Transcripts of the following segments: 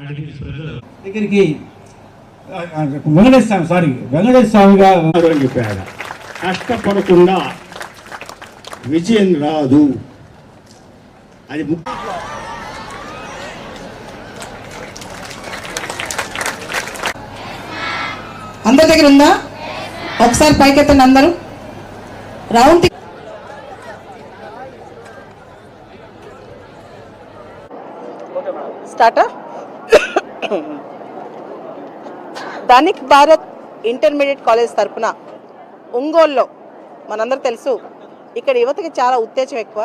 దగ్గరికి వెంకటేశ్వర స్వామి సారీ వెంకటేశ్వర స్వామిగా అని చెప్పాడు కష్టపడకుండా విజయం రాదు. అది అందరి దగ్గర ఉందా? ఒకసారి పైకెత్తండి అందరూ. రౌండ్ తి- స్టార్టా? ధనిక్ భారత్ ఇంటర్మీడియట్ కాలేజ్ తరపున ఒంగోల్లో మనందరూ తెలుసు ఇక్కడ యువతకి చాలా ఉత్తేజం ఎక్కువ.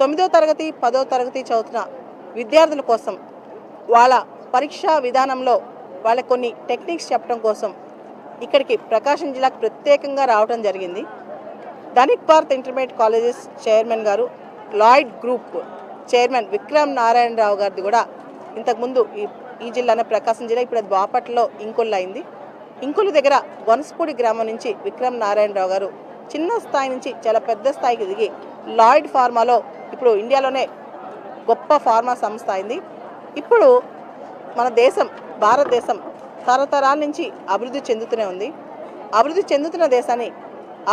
తొమ్మిదో తరగతి పదో తరగతి చదువుతున్న విద్యార్థుల కోసం వాళ్ళ పరీక్షా విధానంలో వాళ్ళ కొన్ని టెక్నిక్స్ చెప్పడం కోసం ఇక్కడికి ప్రకాశం జిల్లాకు ప్రత్యేకంగా రావడం జరిగింది. Dhanik Bharat intermediate colleges chairman గారు Lloyd group chairman Vikram Narayanarao గారిది కూడా ఇంతకుముందు ఈ ఈ జిల్లానే ప్రకాశం జిల్లా ఇప్పుడు అది బాపట్లలో ఇంకొల్లు అయింది ఇంకొల్లు దగ్గర వనస్పూడి గ్రామం నుంచి విక్రమ్ నారాయణరావు గారు చిన్న స్థాయి నుంచి చాలా పెద్ద స్థాయికి దిగి లాయిడ్ ఫార్మాలో ఇప్పుడు ఇండియాలోనే గొప్ప ఫార్మా సంస్థ అయింది. ఇప్పుడు మన దేశం భారతదేశం తరతరాల నుంచి అభివృద్ధి చెందుతూనే ఉంది. అభివృద్ధి చెందుతున్న దేశాన్ని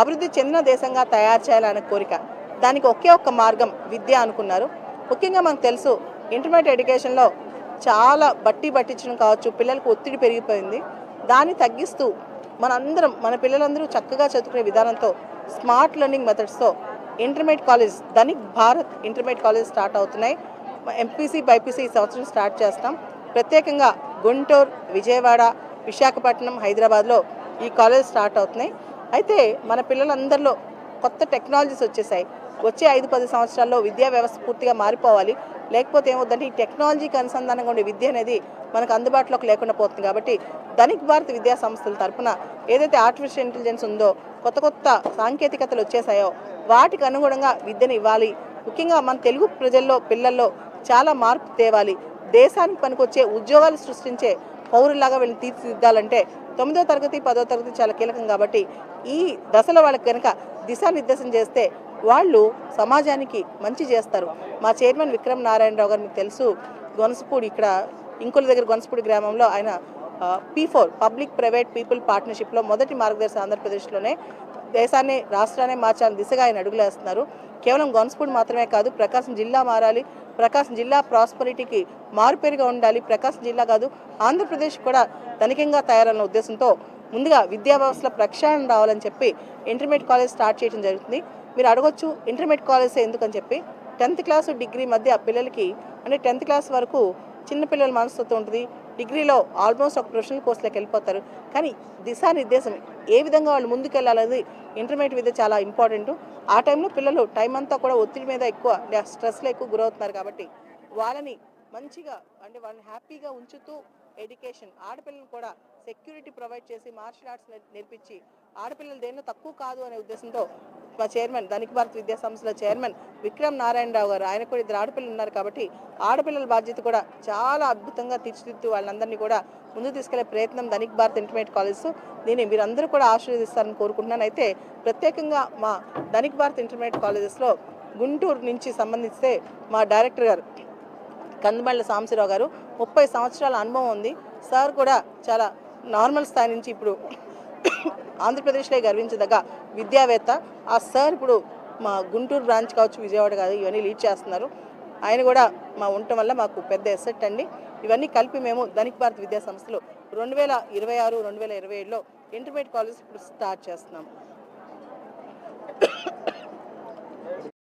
అభివృద్ధి చెందిన దేశంగా తయారు చేయాలనే కోరిక. దానికి ఒకే ఒక్క మార్గం విద్య అనుకున్నారు. ముఖ్యంగా మనకు తెలుసు ఇంటర్మీడియట్ ఎడ్యుకేషన్లో చాలా బట్టి పట్టించడం కావచ్చు పిల్లలకు ఒత్తిడి పెరిగిపోయింది. దాన్ని తగ్గిస్తూ మనందరం మన పిల్లలందరూ చక్కగా చదువుకునే విధానంతో smart learning మెథడ్స్తో intermediate college Dhanik Bharat intermediate college start అవుతున్నాయి. ఎంపీసీ బైపీసీ ఈ సంవత్సరం స్టార్ట్ చేస్తాం. ప్రత్యేకంగా గుంటూరు విజయవాడ విశాఖపట్నం హైదరాబాద్లో ఈ కాలేజ్ స్టార్ట్ అవుతున్నాయి. అయితే మన పిల్లలందరిలో కొత్త టెక్నాలజీస్ వచ్చేసాయి. వచ్చే ఐదు పది సంవత్సరాల్లో విద్యా వ్యవస్థ పూర్తిగా మారిపోవాలి. లేకపోతే ఏమవుతుందంటే ఈ టెక్నాలజీకి అనుసంధానంగా ఉండే విద్య అనేది మనకు అందుబాటులోకి లేకుండా పోతుంది. కాబట్టి ధనిక్ భారత్ విద్యా సంస్థల తరపున ఏదైతే ఆర్టిఫిషియల్ ఇంటెలిజెన్స్ ఉందో కొత్త కొత్త సాంకేతికతలు వచ్చేసాయో వాటికి అనుగుణంగా విద్యను ఇవ్వాలి. ముఖ్యంగా మన తెలుగు ప్రజల్లో పిల్లల్లో చాలా మార్పు తేవాలి. దేశానికి పనికొచ్చే ఉద్యోగాలు సృష్టించే పౌరులాగా వీళ్ళని తీర్చిదిద్దాలంటే తొమ్మిదో తరగతి పదో తరగతి చాలా కీలకం. కాబట్టి ఈ దశలో వాళ్ళకి కనుక దిశానిర్దేశం చేస్తే వాళ్ళు సమాజానికి మంచి చేస్తారు. మా చైర్మన్ విక్రమ్ నారాయణరావు గారు మీకు తెలుసు గొనసపూడి ఇక్కడ ఇంకుల దగ్గర గొనసపూడి గ్రామంలో ఆయన P four public private people పార్ట్నర్షిప్లో మొదటి మార్గదర్శి ఆంధ్రప్రదేశ్లోనే దేశాన్ని రాష్ట్రాన్ని మార్చాలని దిశగా ఆయన అడుగులేస్తున్నారు. కేవలం గొనసపూడి మాత్రమే కాదు ప్రకాశం జిల్లా మారాలి ప్రకాశం జిల్లా ప్రాస్పరిటీకి మారుపేరుగా ఉండాలి ప్రకాశం జిల్లా కాదు ఆంధ్రప్రదేశ్ కూడా ధనికంగా తయారన్న ఉద్దేశంతో ముందుగా విద్యా వ్యవస్థలో ప్రక్షాళన రావాలని చెప్పి ఇంటర్మీడియట్ కాలేజ్ స్టార్ట్ చేయడం జరుగుతుంది. మీరు అడగొచ్చు ఇంటర్మీడియట్ కాలేజ్ ఎందుకని చెప్పి. టెన్త్ క్లాస్ డిగ్రీ మధ్య పిల్లలకి అంటే టెన్త్ క్లాస్ వరకు చిన్నపిల్లల మనస్తత్వం ఉంటుంది. డిగ్రీలో ఆల్మోస్ట్ ఒక ప్రొఫెషనల్ కోర్సులోకి వెళ్ళిపోతారు. కానీ దిశానిర్దేశం ఏ విధంగా వాళ్ళు ముందుకెళ్ళాలనేది ఇంటర్మీడియట్ విద్య చాలా ఇంపార్టెంట్. ఆ టైంలో పిల్లలు టైం అంతా కూడా ఒత్తిడి మీద ఎక్కువ స్ట్రెస్లో ఎక్కువ గురవుతున్నారు కాబట్టి వాళ్ళని మంచిగా అంటే వాళ్ళని హ్యాపీగా ఉంచుతూ ఎడ్యుకేషన్. ఆడపిల్లలు కూడా సెక్యూరిటీ ప్రొవైడ్ చేసి మార్షల్ ఆర్ట్స్ నేర్పించి ఆడపిల్లలు దేనిలో తక్కువ కాదు అనే ఉద్దేశంతో మా చైర్మన్ ధనిక భారత్ విద్యా సంస్థల చైర్మన్ విక్రమ్ నారాయణరావు గారు ఆయన కూడా ఇద్దరు ఆడపిల్లలు ఉన్నారు కాబట్టి ఆడపిల్లల బాధ్యత కూడా చాలా అద్భుతంగా తీర్చిదిద్దు వాళ్ళందరినీ కూడా ముందుకు తీసుకెళ్ళే ప్రయత్నం ధనిక్ భారత్ ఇంటర్మీడియట్ కాలేజ్ దీన్ని మీరందరూ కూడా ఆశీర్వదిస్తారని కోరుకుంటున్నాను. అయితే ప్రత్యేకంగా మా ధనిక్ భారత్ ఇంటర్మీడియట్ కాలేజెస్లో గుంటూరు నుంచి సంబంధిస్తే మా డైరెక్టర్ గారు కందుమళ్ళ సాంబశివరావు గారు. ముప్పై సంవత్సరాల అనుభవం ఉంది. సార్ కూడా చాలా నార్మల్ స్థాయి నుంచి ఇప్పుడు ఆంధ్రప్రదేశ్లో గర్వించదగ్గ విద్యావేత్త. ఆ సార్ ఇప్పుడు మా గుంటూరు బ్రాంచ్ కావచ్చు విజయవాడ కాదు ఇవన్నీ లీడ్ చేస్తున్నారు. ఆయన కూడా మా ఉండటం వల్ల మాకు పెద్ద ఎసెట్ అండి. ఇవన్నీ కలిపి మేము ధనిక్ భారత్ విద్యా సంస్థలో రెండు వేల ఇరవై ఆరు రెండు వేల ఇరవై ఏడులో ఇంటర్మీడియట్ కాలేజ్ ఇప్పుడు స్టార్ట్ చేస్తున్నాం.